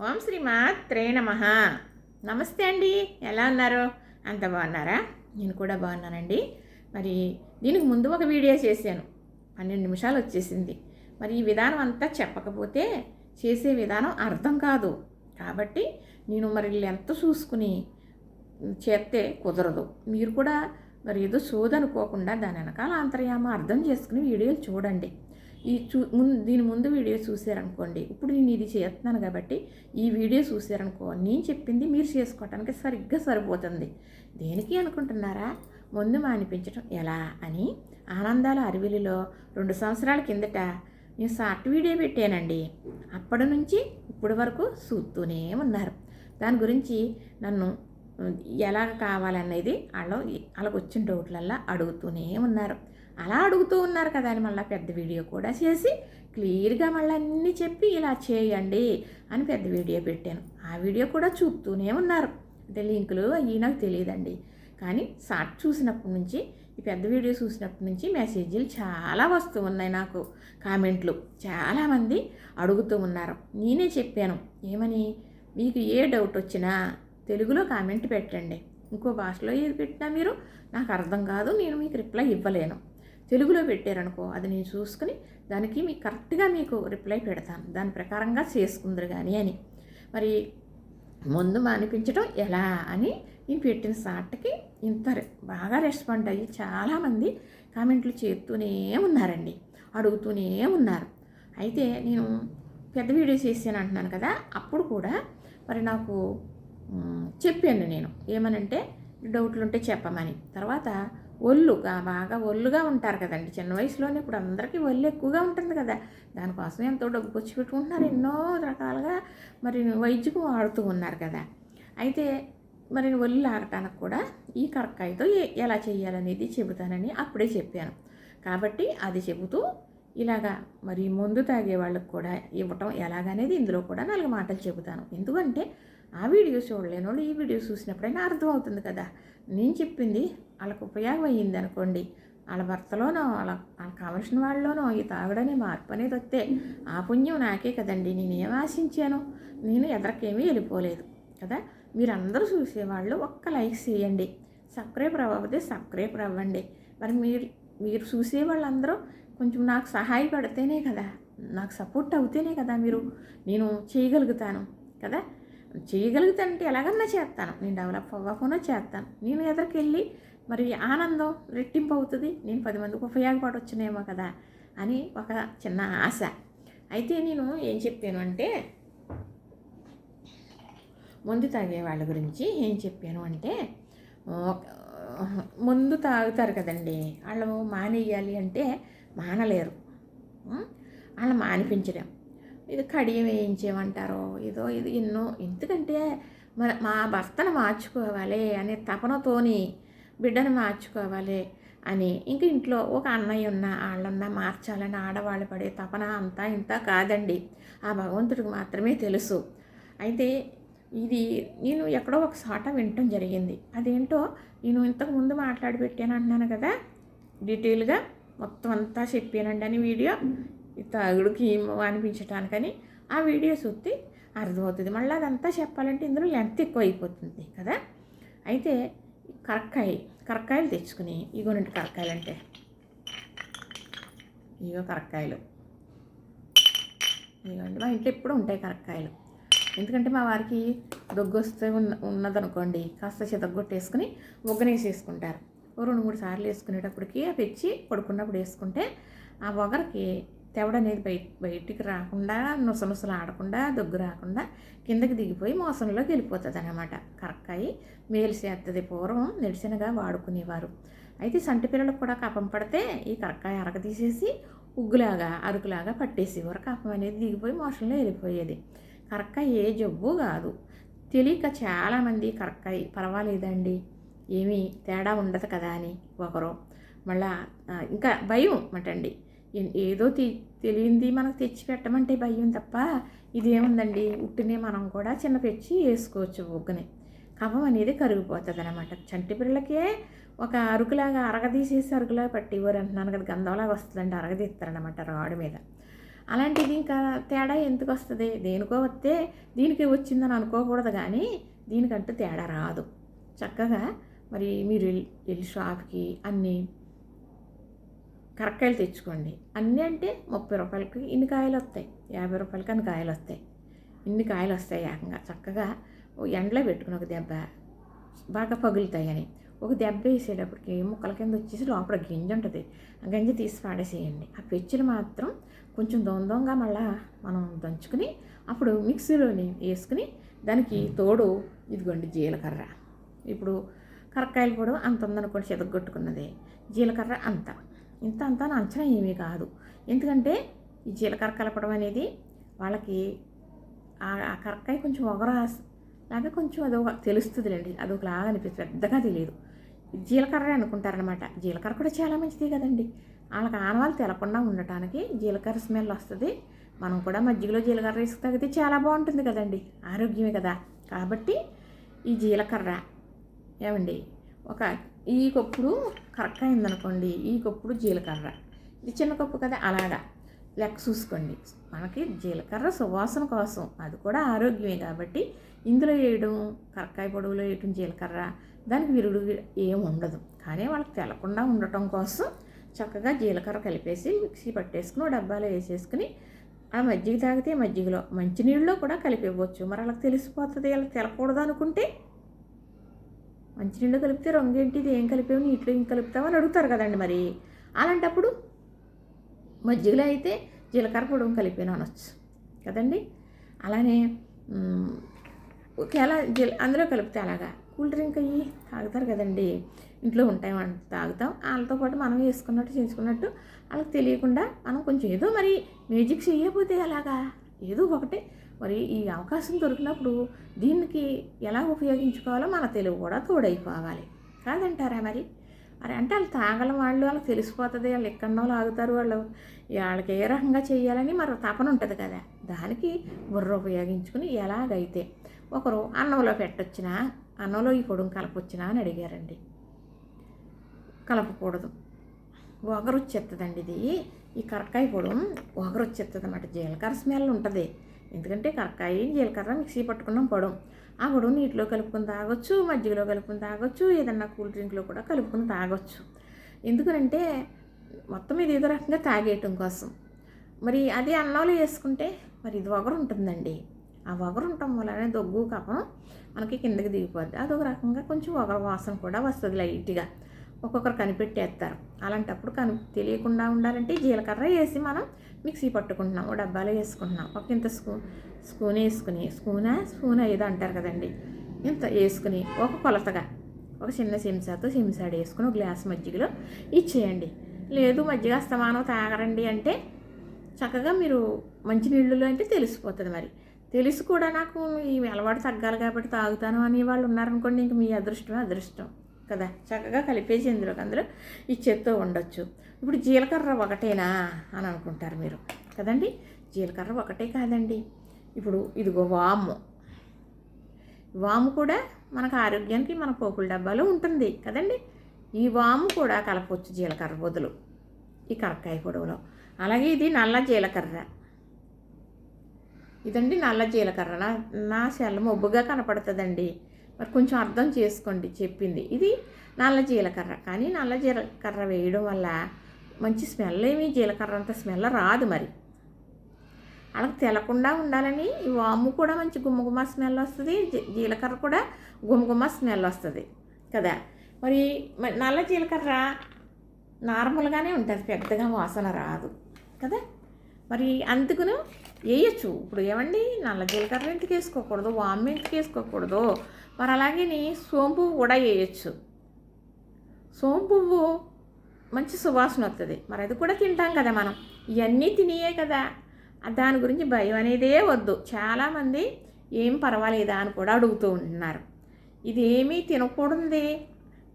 ఓం శ్రీ మాత్రే నమ. నమస్తే అండి. ఎలా ఉన్నారు? అంత బాగున్నారా? నేను కూడా బాగున్నానండి. మరి దీనికి ముందు ఒక వీడియో చేశాను. పన్నెండు నిమిషాలు వచ్చేసింది. మరి ఈ విధానం అంతా చెప్పకపోతే చేసే విధానం అర్థం కాదు. కాబట్టి నేను మరి ఎంత చూసుకుని చేస్తే కుదరదు. మీరు కూడా మరి ఏదో సోదనుకోకుండా దాని వెనకాల అంతర్యామ అర్థం చేసుకుని వీడియోలు చూడండి. ఈ చూ ముందు దీని ముందు వీడియో చూసారనుకోండి. ఇప్పుడు నేను ఇది చేస్తున్నాను కాబట్టి ఈ వీడియో చూసారనుకో నేను చెప్పింది మీరు చేసుకోవటానికి సరిగ్గా సరిపోతుంది. దేనికి అనుకుంటున్నారా? ముందు మానిపించడం ఎలా అని ఆనందాల అరవిలిలో రెండు సంవత్సరాల కిందట నేను షార్ట్ వీడియో పెట్టానండి. అప్పటి నుంచి ఇప్పటి వరకు చూస్తూనే ఉన్నారు. దాని గురించి నన్ను ఎలా కావాలనేది వాళ్ళు వాళ్ళకి వచ్చిన డౌట్లల్లా అడుగుతూనే ఉన్నారు. అలా అడుగుతూ ఉన్నారు కదా అని మళ్ళీ పెద్ద వీడియో కూడా చేసి క్లియర్గా మళ్ళీ అన్నీ చెప్పి ఇలా చేయండి అని పెద్ద వీడియో పెట్టాను. ఆ వీడియో కూడా చూస్తూనే ఉన్నారు. అంటే లింకులు అవి నాకు తెలియదండి. కానీ షార్ట్ చూసినప్పటి నుంచి ఈ పెద్ద వీడియో చూసినప్పటి నుంచి మెసేజ్లు చాలా వస్తూ ఉన్నాయి నాకు. కామెంట్లు చాలామంది అడుగుతూ ఉన్నారు. నేనే చెప్పాను ఏమని? మీకు ఏ డౌట్ వచ్చినా తెలుగులో కామెంట్ పెట్టండి. ఇంకో భాషలో ఏది పెట్టినా మీరు నాకు అర్థం కాదు నేను మీకు రిప్లై ఇవ్వలేను. తెలుగులో పెట్టారనుకో అది నేను చూసుకుని దానికి మీకు కరెక్ట్గా మీకు రిప్లై పెడతాను. దాని ప్రకారంగా చేసుకుందరు కానీ అని. మరి ముందు మానిపించడం ఎలా అని నేను పెట్టిన సాట్కి ఇంత బాగా రెస్పాండ్ అయ్యి చాలామంది కామెంట్లు చేస్తూనే ఉన్నారండి. అడుగుతూనే ఉన్నారు. అయితే నేను పెద్ద వీడియో చేసాను అంటున్నాను కదా అప్పుడు కూడా మరి నాకు చెప్పాను నేను. ఏమనంటే డౌట్లు ఉంటే చెప్పమని. తర్వాత ఒళ్ళుగా బాగా ఒళ్ళుగా ఉంటారు కదండి. చిన్న వయసులోనే ఇప్పుడు అందరికీ ఒళ్ళు ఎక్కువగా ఉంటుంది కదా. దానికోసం ఎంతో డబ్బు వచ్చి పెట్టుకుంటున్నారు. ఎన్నో రకాలుగా మరి వైద్యకు వాడుతూ ఉన్నారు కదా. అయితే మరి ఒళ్ళు లాగటానికి కూడా ఈ కరక్కాయతో ఎలా చేయాలనేది చెబుతానని అప్పుడే చెప్పాను. కాబట్టి అది చెబుతూ ఇలాగా మరి మందు తాగే వాళ్ళకు కూడా ఇవ్వటం ఎలాగనేది ఇందులో కూడా నాలుగు మాటలు చెబుతాను. ఎందుకంటే ఆ వీడియో చూడలేని వాళ్ళు ఈ వీడియో చూసినప్పుడైనా అర్థమవుతుంది కదా. నేను చెప్పింది వాళ్ళకు ఉపయోగం అయ్యింది అనుకోండి వాళ్ళ భర్తలోనో వాళ్ళ వాళ్ళకి కావలసిన వాళ్ళలోనో ఈ తాగుడనే మార్పు అనేది వస్తే ఆ పుణ్యం నాకే కదండి. నేనేం ఆశించాను? నేను ఎదరికేమీ వెళ్ళిపోలేదు కదా. మీరందరూ చూసేవాళ్ళు ఒక్క లైక్ చేయండి. సబ్స్క్రైబ్ అవ్వకపోతే సబ్స్క్రైబ్ అవ్వండి. మరి మీరు మీరు చూసే వాళ్ళందరూ కొంచెం నాకు సహాయపడితేనే కదా నాకు సపోర్ట్ అవుతేనే కదా మీరు నేను చేయగలుగుతాను కదా. చేయగలుగుతానంటే ఎలాగన్నా చేస్తాను. నేను డెవలప్ అవ్వకుండా చేస్తాను. నేను ఎదరికెళ్ళి మరి ఆనందం రెట్టింపు అవుతుంది. నేను పది మందికి ఉపయోగపడవచ్చునేమో కదా అని ఒక చిన్న ఆశ. అయితే నేను ఏం చెప్పాను అంటే ముందు తాగే వాళ్ళ గురించి ఏం చెప్పాను అంటే ముందు తాగుతారు కదండి. వాళ్ళు మానేయాలి అంటే మానలేరు. వాళ్ళు మానిపించడం ఇది కడియం వేయించేమంటారో ఏదో ఇది ఎన్నో. ఎందుకంటే మన మా భర్తను మార్చుకోవాలి అనే తపనతోని బిడ్డను మార్చుకోవాలి అని. ఇంక ఇంట్లో ఒక అన్నయ్య ఉన్న వాళ్ళున్నా మార్చాలని ఆడవాళ్ళు పడే తపన అంతా ఇంత కాదండి. ఆ భగవంతుడికి మాత్రమే తెలుసు. అయితే ఇది నేను ఎక్కడో ఒక చోట వినటం జరిగింది. అదేంటో నేను ఇంతకుముందు మాట్లాడి పెట్టాను అంటున్నాను కదా? డీటెయిల్గా మొత్తం అంతా చెప్పానండి అని వీడియో. తాగుడుకి అనిపించటానికని ఆ వీడియో చూస్తే అర్థమవుతుంది. మళ్ళీ అదంతా చెప్పాలంటే ఇందులో లెంత్ ఎక్కువ అయిపోతుంది కదా? అయితే కరక్కాయ కరక్కాయలు తెచ్చుకుని ఇగోనండి కరక్కాయలు అంటే ఇగో కరక్కాయలు. ఇగోండి మా ఇంట్లో ఎప్పుడు ఉంటాయి కరక్కాయలు. ఎందుకంటే మా వారికి దొగ్గు వస్తే ఉన్న ఉన్నదనుకోండి కాస్త చితగొట్టేసుకుని ఒగ్గనేసేసుకుంటారు. వేసుకుంటారు రెండు మూడు సార్లు వేసుకునేటప్పటికి తెచ్చి పడుకున్నప్పుడు వేసుకుంటే ఆ ఒగరికి తెవడ అనేది బయట బయటికి రాకుండా నుసనుసలు ఆడకుండా దొగ్గు రాకుండా కిందకి దిగిపోయి మోసంలోకి వెళ్ళిపోతుంది అనమాట కరక్కాయి మేలు చేస్తుంది పూర్వం నిరసనగా వాడుకునేవారు. అయితే సంటి పిల్లలకు కూడా కపం పడితే ఈ కరక్కాయ అరక తీసేసి ఉగ్గులాగా అరుకులాగా పట్టేసేవారు. కపం అనేది దిగిపోయి మోసంలో వెళ్ళిపోయేది. కరక్కాయ ఏ జబ్బు కాదు. తెలియక చాలామంది కరక్కాయ పర్వాలేదండి. ఏమీ తేడా ఉండదు కదా అని ఒకరు. మళ్ళా ఇంకా భయం అంటండి ఏదో తెలియంది మనకు తెచ్చి పెట్టమంటే భయం తప్ప ఇదేముందండి? ఉట్టినే మనం కూడా చిన్న పెచ్చి వేసుకోవచ్చు బొగ్గని. కఫం అనేది కరిగిపోతుంది అనమాట చంటి పిల్లలకే ఒక అరుకులాగా అరగదీసేసి అరుగులాగా పట్టేవారు అంటున్నాను కదా గంధంలాగా వస్తుందండి అరగదీస్తారనమాట రాడు మీద. అలాంటిది ఇంకా తేడా ఎందుకు వస్తుంది? దేనికో వస్తే దీనికి వచ్చిందని అనుకోకూడదు కానీ దీనికంటూ తేడా రాదు. చక్కగా మరి మీరు వెళ్ళి షాప్కి అన్నీ కరక్కాయలు తెచ్చుకోండి. అన్నీ అంటే ముప్పై రూపాయలకి ఇన్ని కాయలు వస్తాయి. యాభై రూపాయలకి అన్ని కాయలు వస్తాయి. ఇన్ని కాయలు వస్తాయి ఏకంగా. చక్కగా ఎండలో పెట్టుకుని ఒక దెబ్బ బాగా పగులుతాయని. ఒక దెబ్బ వేసేటప్పటికి ముక్కల కింద వచ్చేసి లోపల గింజ ఉంటుంది. ఆ గింజ తీసి పాడేసేయండి. ఆ పెచ్చులు మాత్రం కొంచెం దొందంగా మళ్ళా మనం దంచుకుని అప్పుడు మిక్సీలోని వేసుకుని దానికి తోడు ఇదిగోండి జీలకర్ర. ఇప్పుడు కరక్కాయలు కూడా అంత ఉందనుకోండి చెదగొట్టుకున్నది జీలకర్ర అంత. ఇంత అంత నా అంచనా ఏమీ కాదు. ఎందుకంటే ఈ జీలకర్ర కలపడం అనేది వాళ్ళకి ఆ కరక్కాయ కొంచెం ఒగర లాగా కొంచెం అదొక తెలుస్తుందిలేండి. ఒకలాగా అనిపిస్తుంది. పెద్దగా తెలియదు జీలకర్ర అనుకుంటారనమాట జీలకర్ర కూడా చాలా మంచిది కదండి. వాళ్ళకి ఆనవాళ్ళు తెలకుండా ఉండటానికి జీలకర్ర స్మెల్ వస్తుంది. మనం కూడా మజ్జిగలో జీలకర్ర వేసుకు తగ్గితే చాలా బాగుంటుంది కదండి. ఆరోగ్యమే కదా. కాబట్టి ఈ జీలకర్ర ఏమండి? ఒక ఈ కప్పుడు కరెక్ట్ అయిందనుకోండి. ఈ కప్పుడు జీలకర్ర. ఇది చిన్న కప్పు కదా అలాగా. లెక్క చూసుకోండి. మనకి జీలకర్ర సువాసన కోసం. అది కూడా ఆరోగ్యమే కాబట్టి ఇందులో వేయడం కరక్కాయ పొడవులో వేయడం జీలకర్ర దానికి విరుడు ఏం ఉండదు. కానీ వాళ్ళకి తెలకుండా ఉండటం కోసం చక్కగా జీలకర్ర కలిపేసి మిక్సీ పట్టేసుకుని డబ్బాలో వేసేసుకుని ఆ మజ్జిగ తాగితే మజ్జిగలో మంచినీళ్ళలో కూడా కలిపివ్వచ్చు మరి వాళ్ళకి తెలిసిపోతుంది వాళ్ళకి తెలకూడదు అనుకుంటే మంచినీళ్ళు కలిపితే రంగేంటి ఇది ఏం కలిపావు? నీటిలో ఏం కలుపుతావు? అని అడుగుతారు కదండి మరి. అలాంటప్పుడు మజ్జిగలో అయితే జీలకర్ర పొడవు కలిపాను అనొచ్చు. కదండి? అలానే ఒకేలా జీల అందులో కలిపితే అలాగా. కూల్ డ్రింక్ అయ్యి తాగుతారు కదండి. ఇంట్లో ఉంటాయి మనం తాగుతాం. వాళ్ళతో పాటు మనం వేసుకున్నట్టు చేసుకున్నట్టు వాళ్ళకి తెలియకుండా మనం కొంచెం ఏదో మరి మ్యూజిక్ చేయకపోతే అలాగా ఏదో ఒకటి మరి ఈ అవకాశం దొరికినప్పుడు దీనికి ఎలా ఉపయోగించుకోవాలో మన తెలుగు కూడా తోడైపోవాలి. కాదంటారా మరి? మరి అంటే వాళ్ళు తాగల వాళ్ళు వాళ్ళకి తెలిసిపోతుంది. వాళ్ళు ఎక్కడో లాగుతారు వాళ్ళు. వాళ్ళకి ఏ రకంగా చేయాలని మరి తపన ఉంటుంది కదా. దానికి బుర్ర ఉపయోగించుకుని ఎలాగైతే ఒకరు అన్నంలో పెట్టొచ్చినా అన్నంలో ఈ పొడుం కలపొచ్చినా అని అడిగారండి. కలపకూడదు. ఒగరు వచ్చేస్తుందండి ఇది. ఈ కరక్కాయ పొడం ఒగరు వచ్చేస్తుంది అన్నమాట జీలకర్ర స్మెల్ ఉంటుంది. ఎందుకంటే కరక్కాయ జీలకర్ర మిక్సీ పట్టుకున్నాం పొడం. ఆ పొడవు నీటిలో కలుపుకొని తాగొచ్చు మజ్జిగలో కలుపుకొని తాగొచ్చు ఏదన్నా కూల్ డ్రింక్లో కూడా కలుపుకొని తాగొచ్చు. ఎందుకంటే మొత్తం ఇది ఏదో రకంగా తాగేయటం కోసం. మరి అది అన్నంలో వేసుకుంటే మరి ఇది ఒకరు ఉంటుందండి. ఆ ఒగరు ఉండటం వలన దొగ్గు కపం మనకి కిందకి దిగిపోద్ది. అదొక రకంగా కొంచెం ఒగరు వాసన కూడా వస్తుంది లైట్గా. ఒక్కొక్కరు కనిపెట్టేస్తారు. అలాంటప్పుడు కను తెలియకుండా ఉండాలంటే జీలకర్ర వేసి మనం మిక్సీ పట్టుకుంటున్నాం ఓ డబ్బాలో వేసుకుంటున్నాం ఒక ఇంత స్పూన్ స్పూన్ వేసుకుని స్పూనా స్పూన్ ఏదో అంటారు కదండి. ఇంత వేసుకుని ఒక కొలతగా ఒక చిన్న చెంచాతో చెంచాడు వేసుకుని ఒక గ్లాస్ మజ్జిగలో ఇచ్చేయండి. లేదు మజ్జిగ అస్తమానం తాగరండి అంటే చక్కగా మీరు మంచినీళ్ళలో అంటే తెలిసిపోతుంది మరి. తెలిసి కూడా నాకు ఈ అలవాటు తగ్గాలి కాబట్టి తాగుతాను అనే వాళ్ళు ఉన్నారనుకోండి ఇంక మీ అదృష్టమే అదృష్టం. కదా? చక్కగా కలిపేసి ఇందులోకి అందులో ఈ చేత్తో ఉండొచ్చు ఇప్పుడు జీలకర్ర ఒకటేనా అని అనుకుంటారు మీరు. కదండి? జీలకర్ర ఒకటే కాదండి. ఇప్పుడు ఇదిగో వాము. వాము కూడా మనకు ఆరోగ్యానికి మన పోపుల డబ్బాలో ఉంటుంది. కదండి? ఈ వాము కూడా కలపవచ్చు జీలకర్ర బదులు ఈ కరక్కాయ పొడవులో. అలాగే ఇది నల్ల జీలకర్ర. ఇదండి నల్ల జీలకర్ర. నా నా సెల్ల మొబ్బుగా కనపడుతుందండి. మరి కొంచెం అర్థం చేసుకోండి చెప్పింది. ఇది నల్ల జీలకర్ర. కానీ నల్ల జీలకర్ర వేయడం వల్ల మంచి స్మెల్ ఏమి? జీలకర్ర అంత స్మెల్ రాదు మరి. వాళ్ళకి తెలకుండా ఉండాలని ఈ వాము కూడా మంచి గుమ్మగుమ్మ స్మెల్ వస్తుంది. జీ- జీలకర్ర కూడా గుమ్మగుమ్మ స్మెల్ వస్తుంది కదా. మరి నల్ల జీలకర్ర నార్మల్గానే ఉంటుంది. పెద్దగా వాసన రాదు కదా. మరి అందుకును వేయచ్చు. ఇప్పుడు ఏమండి? నల్ల జీలకర్ర ఇంటికి వేసుకోకూడదు? వాము ఇంటికి వేసుకోకూడదు? మరి అలాగే సోంపు కూడా వేయచ్చు. సోంపువ్వు మంచి సువాసన వస్తుంది మరి అది కూడా తింటాం కదా మనం. ఇవన్నీ తినియే కదా. దాని గురించి భయం అనేదే వద్దు. చాలామంది ఏం పర్వాలేదా అని కూడా అడుగుతూ ఉంటున్నారు. ఇది ఏమీ తినకూడదు.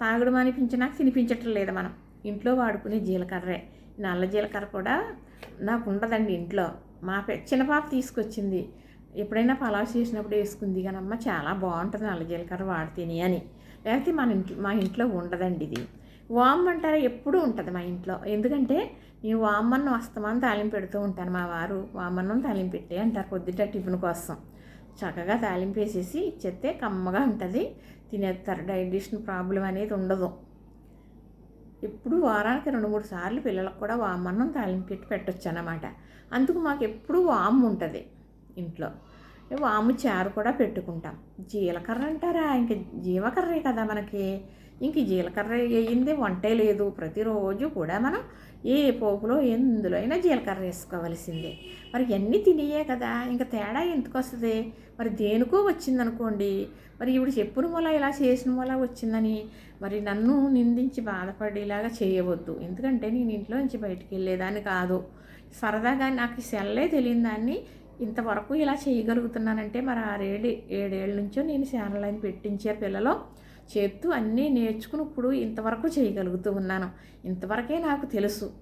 తాగడం అనిపించినా తినిపించటం లేదు మనం. ఇంట్లో వాడుకునే జీలకర్రే. నల్ల జీలకర్ర కూడా నాకు ఉండదండి ఇంట్లో. మా చిన్న పాప తీసుకొచ్చింది. ఎప్పుడైనా పలావ్ చేసినప్పుడు వేసుకుంది కానీ అమ్మ చాలా బాగుంటుంది నల్ల జీలకర్ర వాడితేనే అని. లేకపోతే మన ఇంట్లో మా ఇంట్లో ఉండదండి ఇది. వామ్ అంటారా? ఎప్పుడూ ఉంటుంది మా ఇంట్లో. ఎందుకంటే నేను వామన్నం వస్తామని తాలింపు పెడుతూ ఉంటాను మా వారు. వామన్నం తాలింపు పెట్టే అంటారు పొద్దుట టిఫిన్ కోసం. చక్కగా తాలింపు వేసేసి ఇచ్చేస్తే కమ్మగా ఉంటుంది. తినేస్తారు. డైజెషన్ ప్రాబ్లం అనేది ఉండదు. ఎప్పుడు వారానికి రెండు మూడు సార్లు పిల్లలకు కూడా వామన్నం తాలింపు పెట్టి పెట్టచ్చు అన్నమాట అందుకు మాకు ఎప్పుడు వామ్ ఉంటుంది. ఇంట్లో. వాము చారు కూడా పెట్టుకుంటాం. జీలకర్ర అంటారా? ఇంక జీవకర్రే కదా మనకి. ఇంక జీలకర్ర వేయింది వంటే లేదు. ప్రతిరోజు కూడా మనం ఏ పోపులో ఎందులో అయినా జీలకర్ర వేసుకోవలసిందే. మరి ఎన్ని తినేయే కదా. ఇంకా తేడా ఎందుకు వస్తుంది? మరి దేనికో వచ్చిందనుకోండి. మరి ఇప్పుడు చెప్పును మూల ఇలా చేసిన మూల వచ్చిందని మరి నన్ను నిందించి బాధపడేలాగా చేయవద్దు. ఎందుకంటే నేను ఇంట్లో నుంచి బయటికి వెళ్ళేదాన్ని కాదు. సరదాగా నాకు సెల్లే తెలియని దాన్ని ఇంతవరకు ఇలా చేయగలుగుతున్నానంటే మరి ఆరేడు ఏడేళ్ళ నుంచో నేను ఛానల్ పెట్టించే పిల్లలు చేత్తూ అన్నీ నేర్చుకుని ఇప్పుడు ఇంతవరకు చేయగలుగుతూ ఉన్నాను. ఇంతవరకే నాకు తెలుసు.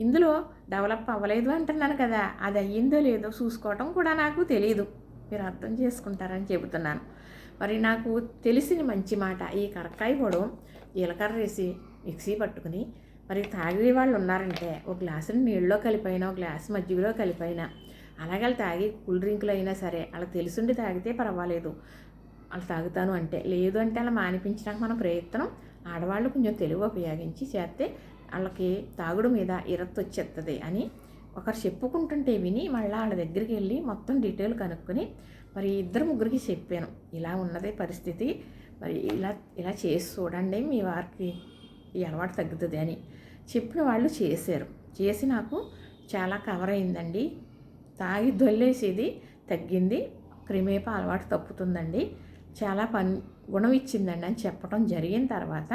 ఇందులో డెవలప్ అవ్వలేదు అంటున్నాను కదా అది అయ్యిందో లేదో చూసుకోవటం కూడా నాకు తెలియదు మీరు అర్థం చేసుకుంటారని చెబుతున్నాను. మరి నాకు తెలిసిన మంచి మాట ఈ కరక్కాయ పొడవు జీలకర్ర వేసి మిక్సీ పట్టుకుని మరి తాగే వాళ్ళు ఉన్నారంటే ఒక గ్లాసుని నీళ్ళలో కలిపైనా ఒక గ్లాసు మజ్జిగలో కలిపైనా అలాగే తాగి కూల్ డ్రింకులు అయినా సరే అలా తెలుసుండి తాగితే పర్వాలేదు. అలా తాగుతాను అంటే లేదు అంటే అలా మానిపించడానికి మన ప్రయత్నం ఆడవాళ్ళు కొంచెం తెలుగు ఉపయోగించి చేస్తే వాళ్ళకి తాగుడు మీద ఇరత్తు వచ్చేస్తుంది అని ఒకరు చెప్పుకుంటుంటే విని మళ్ళీ వాళ్ళ దగ్గరికి వెళ్ళి మొత్తం డీటెయిల్ కనుక్కొని మరి ఇద్దరు ముగ్గురికి చెప్పాను. ఇలా ఉన్నదే పరిస్థితి. మరి ఇలా ఇలా చేసి చూడండి మీ వారికి ఈ అలవాటు తగ్గుతుంది అని చెప్పిన వాళ్ళు చేశారు. చేసి నాకు చాలా కవర్ అయిందండి. తాగి దొల్లేసేది తగ్గింది. క్రిమేప అలవాటు తప్పుతుందండి. చాలా పని గుణం ఇచ్చిందండి అని చెప్పడం జరిగిన తర్వాత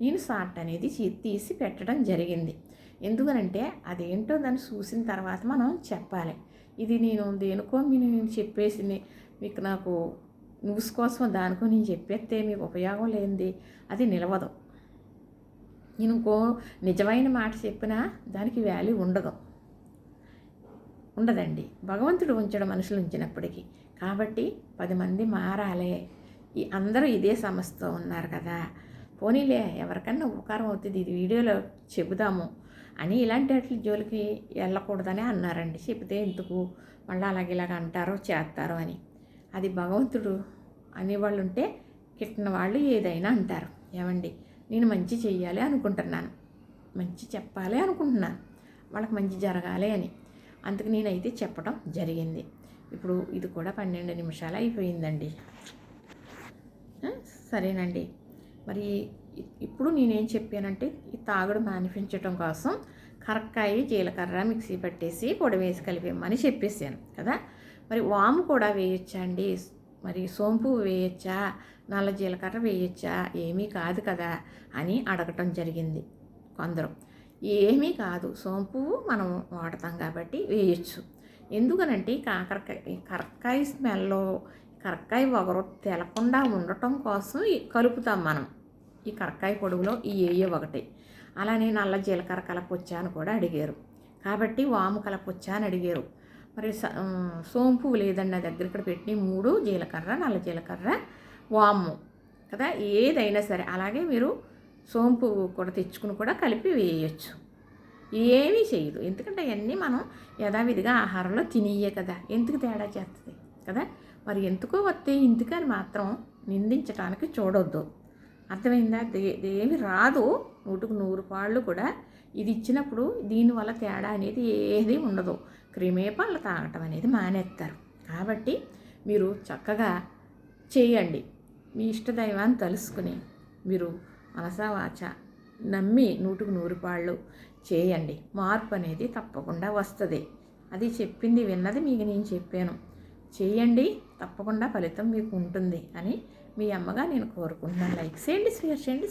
నేను సాట్ అనేది తీసి పెట్టడం జరిగింది. ఎందుకనంటే అదేంటో దాన్ని చూసిన తర్వాత మనం చెప్పాలి. ఇది నేను దేనికో మీరు నేను చెప్పేసి మీకు నాకు న్యూస్ కోసం దానికో నేను చెప్పేస్తే మీకు ఉపయోగం లేనిది అది నిలవదు. నేను ఇంకో నిజమైన మాట చెప్పినా దానికి వాల్యూ ఉండదు. ఉండదండి. భగవంతుడు ఉంచడం మనుషులు ఉంచినప్పటికీ. కాబట్టి పది మంది మారాలే. ఈ అందరూ ఇదే సమస్యతో ఉన్నారు కదా. పోనీలే ఎవరికన్నా ఉపకారం అవుతుంది. ఇది వీడియోలో చెబుదాము అని ఇలాంటి వాటి జోలికి వెళ్ళకూడదని అన్నారండి. చెబితే ఎందుకు? మళ్ళీ అలాగే ఇలాగ అంటారో చేస్తారో అని. అది భగవంతుడు అనేవాళ్ళు ఉంటే కిట్టిన వాళ్ళు ఏదైనా అంటారు. ఏమండి? నేను మంచి చెయ్యాలి అనుకుంటున్నాను. మంచి చెప్పాలి అనుకుంటున్నాను. వాళ్ళకి మంచి జరగాలి అని. అందుకు నేనైతే చెప్పడం జరిగింది. ఇప్పుడు ఇది కూడా పన్నెండు నిమిషాలు అయిపోయిందండి. సరేనండి. మరి ఇప్పుడు నేనేం చెప్పానంటే ఈ తాగుడు మానిపించడం కోసం కరక్కాయ జీలకర్ర మిక్సీ పట్టేసి పొడి వేసి కలిపేయమని చెప్పేసాను కదా? మరి వాము కూడా వేయొచ్చండి మరి సోంపు వేయచ్చా? నల్ల జీలకర్ర వేయచ్చా? ఏమీ కాదు కదా అని అడగటం జరిగింది కొందరు. ఏమీ కాదు. సోంపు మనం వాడతాం కాబట్టి వేయచ్చు. ఎందుకనంటే కాకరకాయ కరక్కాయ స్మెల్లో కరక్కాయ ఒకరు తెలకుండా ఉండటం కోసం కలుపుతాం మనం. ఈ కరక్కాయ పొడుగులో ఈ ఏయో ఒకటి. అలానే నల్ల జీలకర్ర కలపొచ్చా అని కూడా అడిగారు. కాబట్టి వాము కలపొచ్చా అని అడిగారు. మరి సోంపు లేదండి. నా దగ్గర ఇక్కడ పెట్టి మూడు జీలకర్ర నల్ల జీలకర్ర వాము కదా ఏదైనా సరే. అలాగే మీరు సోంపు కూడా తెచ్చుకుని కూడా కలిపి వేయచ్చు. ఏమీ చేయదు ఎందుకంటే అవన్నీ మనం యథావిధిగా ఆహారంలో తినేయే కదా. ఎందుకు తేడా చేస్తుంది? కదా? మరి ఎందుకో వస్తే ఇందుకని మాత్రం నిందించడానికి చూడొద్దు. అర్థమైందా? ఏమి రాదు. నూటుకు నూరు పాళ్ళు కూడా ఇది ఇచ్చినప్పుడు దీనివల్ల తేడా అనేది ఏది ఉండదు. క్రిమేపాలు తాగటం అనేది మానేస్తారు. కాబట్టి మీరు చక్కగా చేయండి. మీ ఇష్టదైవాన్ని తలుసుకుని మీరు మనసా వాచ నమ్మి నూటుకు నూరు పాళ్ళు చేయండి. మార్పు అనేది తప్పకుండా వస్తుంది. అది చెప్పింది విన్నది మీకు నేను చెప్పాను. చేయండి తప్పకుండా ఫలితం మీకు ఉంటుంది అని మీ అమ్మగా నేను కోరుకుంటున్నాను. లైక్ చేయండి షేర్ చేయండి